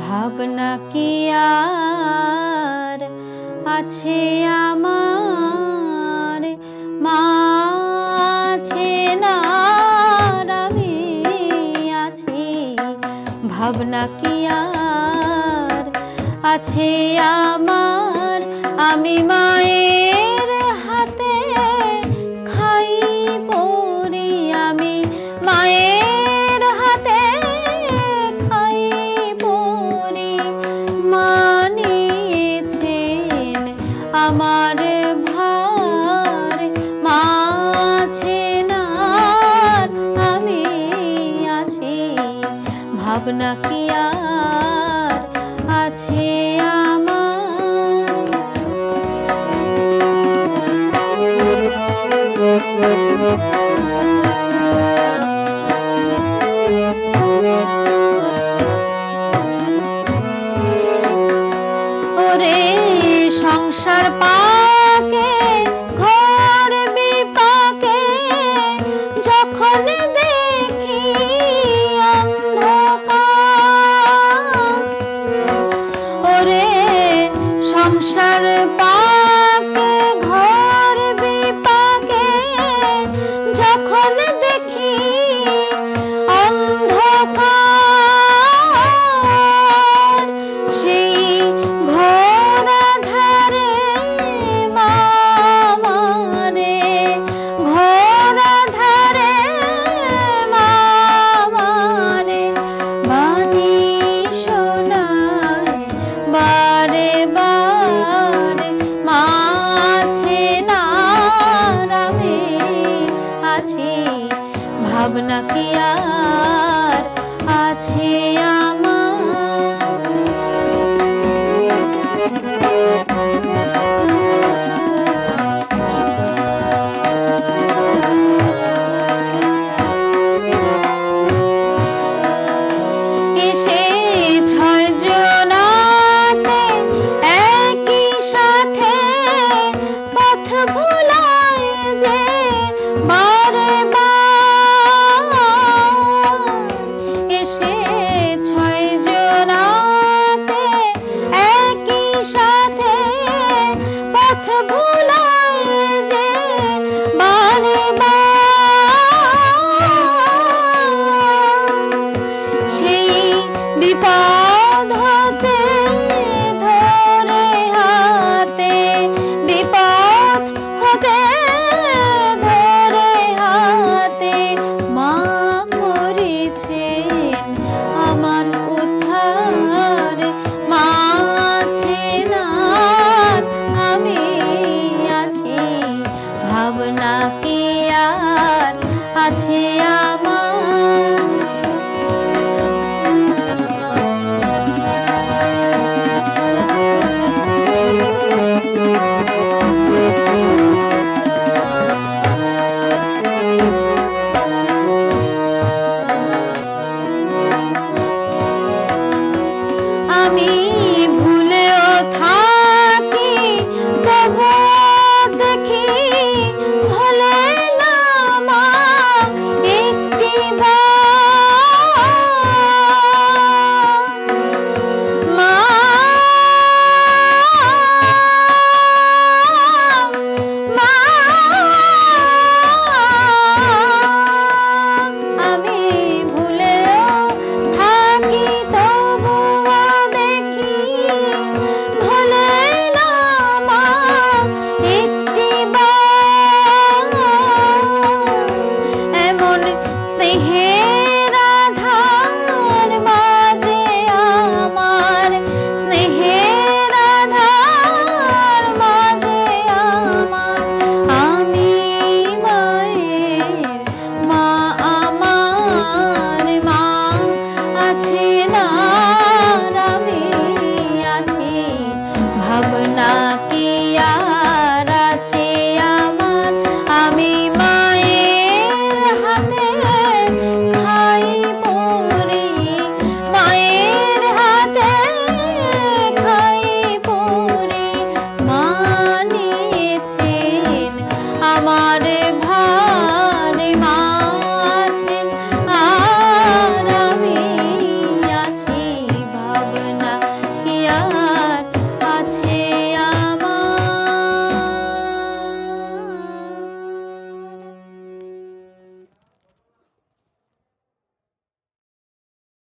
ভাবনা কি আর আছে আমার? মাছে না আমি আছি। ভাবনা কি আর আছে আমার? আমি মায়ের হাতে খাই পড়ি আমি মায়ের হাতে খাই পড়ি মানিয়েছেন আমার ভার মাছেন আমি আছি। ভাবনা কিয়া সংসার পা রাখিয়া ভাবনাকে